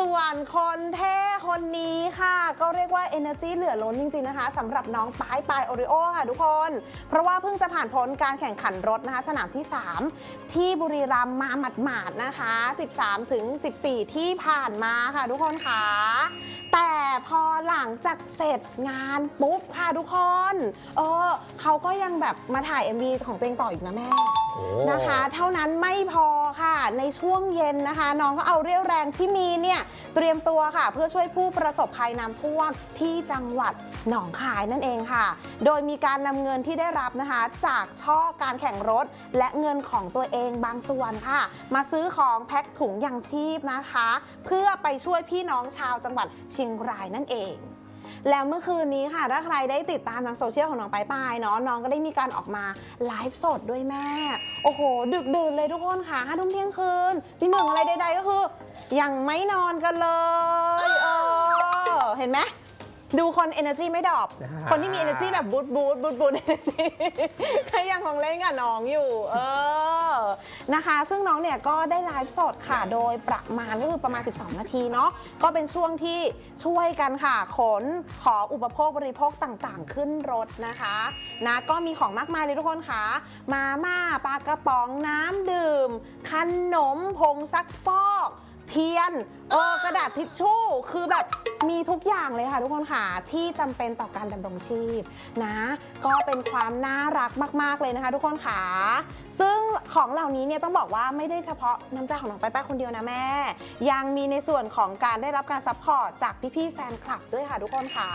ส่วนคนเท่คนนี้ค่ะ ก็เรียกว่า Energy เหลือล้นจริง ๆ นะคะสำหรับน้องปายปายโอริโอค่ะทุกคน เพราะว่าเพิ่งจะผ่านพ้นการแข่งขันรถนะคะ สนามที่ 3 ที่บุรีรัมย์มาหมาดๆนะคะ 13 ถึง 14 ที่ผ่านมาค่ะทุกคนค่ะแต่พอหลังจากเสร็จงานปุ๊บค่ะทุกคน เออเขาก็ยังแบบมาถ่าย MV ของตัวเองต่ออีกนะแม่ นะคะ เท่านั้นไม่พอค่ะ ในช่วงเย็นนะคะ น้องก็เอาเรี่ยวแรงที่มีเนี่ยเตรียมตัวค่ะ เพื่อช่วยผู้ประสบภัยน้ำท่วมที่จังหวัดหนองคายนั่นเองค่ะ โดยมีการนำเงินที่ได้รับนะคะ จากช่อการแข่งรถ และเงินของตัวเองบางส่วนค่ะ มาซื้อของแพ็คถุงยังชีพนะคะ เพื่อไปช่วยพี่น้องชาวจังหวัดเชียงรายนั่นเอง แล้วเมื่อคืนนี้ค่ะ ถ้าใครได้ติดตามทางโซเชียลของน้องปายปายเนาะน้องก็ได้มีการออกมาไลฟ์สดด้วยแม่ โอ้โห ดึกดื่นเลยทุกคนค่ะห้าทุ่มเที่ยงคืนที่หนึ่งอะไรใดๆก็คือ ยังไม่นอนกันเลยเออเห็นไหม ดูคน energy ไม่ดรอปอ่าคนที่มี energy แบบบูทบูทบูทบูท energy ก็ยังคงเล่นกับน้องอยู่ เออ นะคะ ซึ่งน้องเนี่ยก็ได้ไลฟ์สดค่ะ โดยประมาณก็คือประมาณ 12 นาทีเนาะ ก็เป็นช่วงที่ช่วยกันค่ะ ขนขออุปโภคบริโภคต่างๆ ขึ้นรถนะคะ นะก็มีของมากมายเลยทุกคนค่ะ มาม่าปลากระป๋องน้ำดื่ม ขนม ผงซักฟอก เทียนเออกระดาษทิชชู่คือแบบมีทุกอย่างเลยค่ะทุกคนค่ะ ที่จำเป็นต่อการดำรงชีพนะ ก็เป็นความน่ารักมาก ๆ เลยนะคะ ทุกคนค่ะ ซึ่งของเหล่านี้เนี่ยต้องบอกว่าไม่ได้เฉพาะน้ำใจของน้องไปายป้คนเดียวนะแม่ ยังมีในส่วนของการได้รับการซัพพอร์ตจากพี่ๆแฟนคลับด้วยค่ะทุกคนค่ะ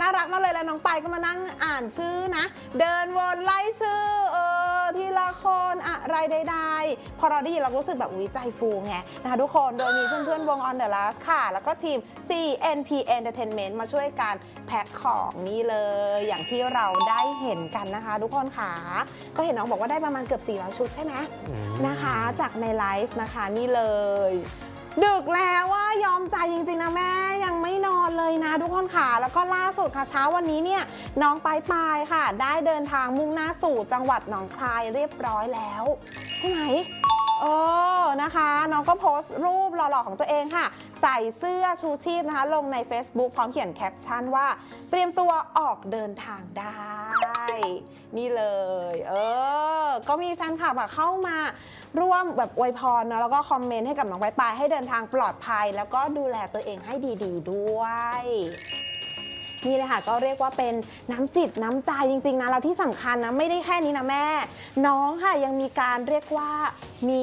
น่ารักมากเลยแล้วน้องไปก็มานั่งอ่านชื่อนะ เดินวนไล่ชื่อเออ ทีละคนอะไรใดๆ พอเราได้ยินเราก็รู้สึกแบบวิใจฟูไงนะคะทุกคนโดยมีเพื่อนๆวง On The Last ค่ะ แล้วก็ทีม CNP Entertainment มาช่วยการแพ็คของนี่เลย อย่างที่เราได้เห็นกันนะคะ ทุกคนค่ะ ก็เห็นน้องบอกว่าได้ประมาณเกือบ400ชุดใช่ไหมอืมนะคะ จากในไลฟ์นะคะนี่เลย ดึกแล้วว่ายอมใจจริงๆนะแม่ยังไม่นอนเลยนะทุกคนค่ะ แล้วก็ล่าสุดค่ะเช้าวันนี้เนี่ยน้องปายปายค่ะ ได้เดินทางมุ่งหน้าสู่จังหวัดหนองคายเรียบร้อยแล้วใช่ไหมเออนะคะ น้องก็โพสต์รูปหล่อๆของตัวเองค่ะ ใส่เสื้อชูชีพนะคะ ลงใน Facebook พร้อมเขียนแคปชั่นว่า เตรียมตัวออกเดินทางได้ นี่เลย เออ ก็มีแฟนคลับอะเข้ามาร่วมแบบอวยพรเนาะแล้วก็คอมเมนต์ให้กับน้องปายปายให้เดินทางปลอดภัย แล้วก็ดูแลตัวเองให้ดี ๆ ด้วย นี่เลยค่ะก็เรียกว่าเป็นน้ำจิตน้ำใจจริงๆนะแล้วที่สำคัญนะไม่ได้แค่นี้นะแม่ น้องค่ะยังมีการเรียกว่ามี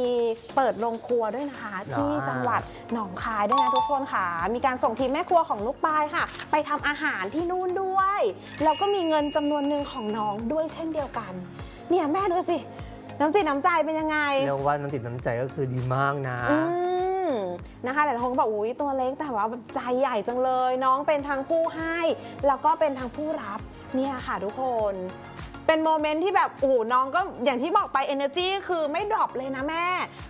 เปิดโรงครัวด้วยนะคะ ที่จังหวัดหนองคายด้วยนะทุกคนค่ะ มีการส่งทีมแม่ครัวของลูกปลายค่ะ ไปทำอาหารที่นู่นด้วยแล้วก็มีเงินจำนวนหนึ่งของน้องด้วยเช่นเดียวกัน เนี่ยแม่ดูสิน้ำจิตน้ำใจเป็นยังไงเรียกว่าน้ำจิตน้ำใจก็คือดีมากนะอืม นะคะแต่ละคนก็บอกอุ้ยตัวเล็กแต่ว่าใจใหญ่จังเลย น้องเป็นทั้งผู้ให้ แล้วก็เป็นทั้งผู้รับเนี่ยค่ะทุกคน เป็นโมเมนต์ที่แบบโอ้โหน้องก็อย่างที่บอกไป energy คือไม่ดรอปเลยนะแม่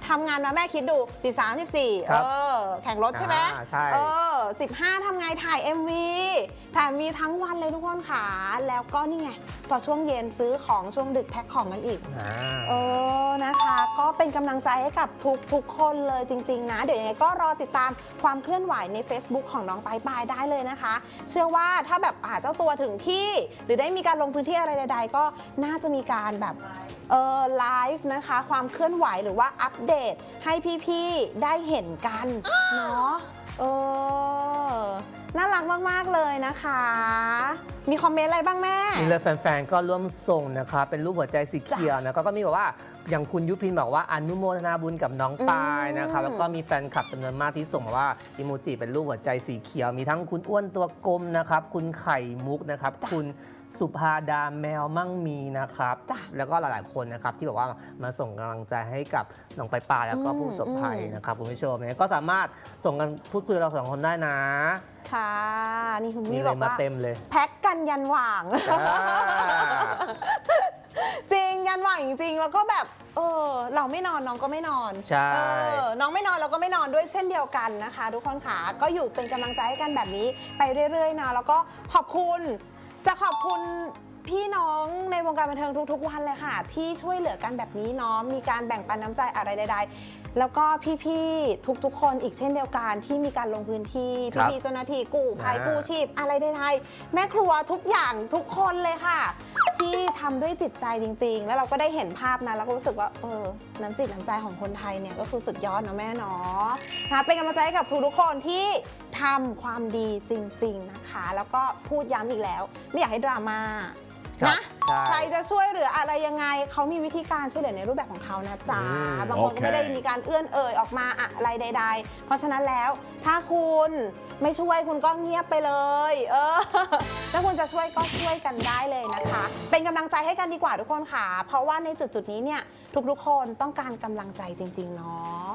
ทำงานมาแม่คิดดู 13 14ครัเอบอ แข่งรถใช่ไหมอ่าใช่ เออ 15ทำไงถ่าย MV ถ่าย MV ทั้งวันเลยทุกคนค่ะ แล้วก็นี่ไงพอช่วงเย็นซื้อของช่วงดึกแพ็คของกันอีก อ่า เออนะคะ ก็เป็นกำลังใจให้กับทุกทุกคนเลยจริง ๆ นะ เดี๋ยวยังไงก็รอติดตามความเคลื่อนไหวใน Facebook ของน้องปายปายได้เลยนะคะ เชื่อว่าถ้าแบบอาเจ้าตัวถึงที่ หรือได้มีการลงพื้นที่อะไรใด ๆ ก็น่าจะมีการแบบเออไลฟ์นะคะ ความเคลื่อนไหวหรือว่าอัปเดตให้พี่ๆ ได้เห็นกันเนาะเออน่ารักมาก ๆ เลยนะคะ มีคอมเมนต์อะไรบ้างแม่นี่เลยแฟนๆ ก็ร่วมส่งนะคะ เป็นรูปหัวใจสีเขียวนะก็มีแบบว่าอย่างคุณยุพินบอกว่าอนุโมทนาบุญกับน้องปายนะคะอืมแล้วก็มีแฟนคลับจำนวนมากที่ส่งมาว่าอิโมจิเป็นรูปหัวใจสีเขียว มีทั้งคุณอ้วนตัวกลมนะครับ คุณไข่มุกนะครับ คุณ สุภาดาแมวมั่งมีนะครับ จ้ะแล้วก็หลายๆคนนะครับที่แบบว่ามาส่งกำลังใจให้กับน้องปายปายแล้วก็อืมผู้ประสบภัยอืม นะครับคุณผู้ชมเนี่ยก็สามารถส่งกันพูดคุยกับเราสองคนได้นะค่ะ นี่คุณนี่มี่เลบอยกมาว่าเต็มเลยแพ็กกันยันหว่าง จ้า จริงยันหว่างจริงๆแล้วก็แบบเออเราไม่นอนน้องก็ไม่นอนใช่ เออน้องไม่นอนเราก็ไม่นอนด้วยเช่นเดียวกันนะคะ ทุกคนค่ะก็อยู่เป็นกำลังใจให้กันแบบนี้ไปเรื่อยๆนะแล้วก็ขอบคุณ จะขอบคุณพี่น้องในวงการบันเทิงทุกๆวันเลยค่ะ ที่ช่วยเหลือกันแบบนี้เนาะมีการแบ่งปันน้ำใจอะไรใด ๆ แล้วก็พี่ๆทุกๆ คนอีกเช่นเดียวกันที่มีการลงพื้นที่ครับพี่ๆเจ้าหน้าที่กู้ภัยอ่ากู้ชีพอะไรใดๆแม่ครัวทุกอย่างทุกคนเลยค่ะ ที่ทำด้วยจิตใจจริง ๆ แล้วเราก็ได้เห็นภาพนั้นแล้วก็รู้สึกว่าเออน้ำจิตน้ำใจของคนไทยเนี่ยก็คือสุดยอดเนาะแม่เนาะนะเป็นกำลังใจให้กับทุกๆคนที่ทำความดีจริง ๆนะคะ แล้วก็พูดย้ำอีกแล้ว ไม่อยากให้ดราม่านะ ใช่ ใครจะช่วยเหลืออะไรยังไง เขามีวิธีการช่วยเหลือในรูปแบบของเขานะจ๊ะ อืมบางคนก็โอเค ไม่ได้มีการเอื้อนเอ่ยออกมาอะไรใด ๆ เพราะฉะนั้นแล้วถ้าคุณไม่ช่วยคุณก็เงียบไปเลย เออ ถ้าคุณจะช่วยก็ช่วยกันได้เลยนะคะ เป็นกำลังใจให้กันดีกว่าทุกคนค่ะ เพราะว่าในจุดๆนี้เนี่ยทุกๆคนต้องการกำลังใจจริงๆเนาะ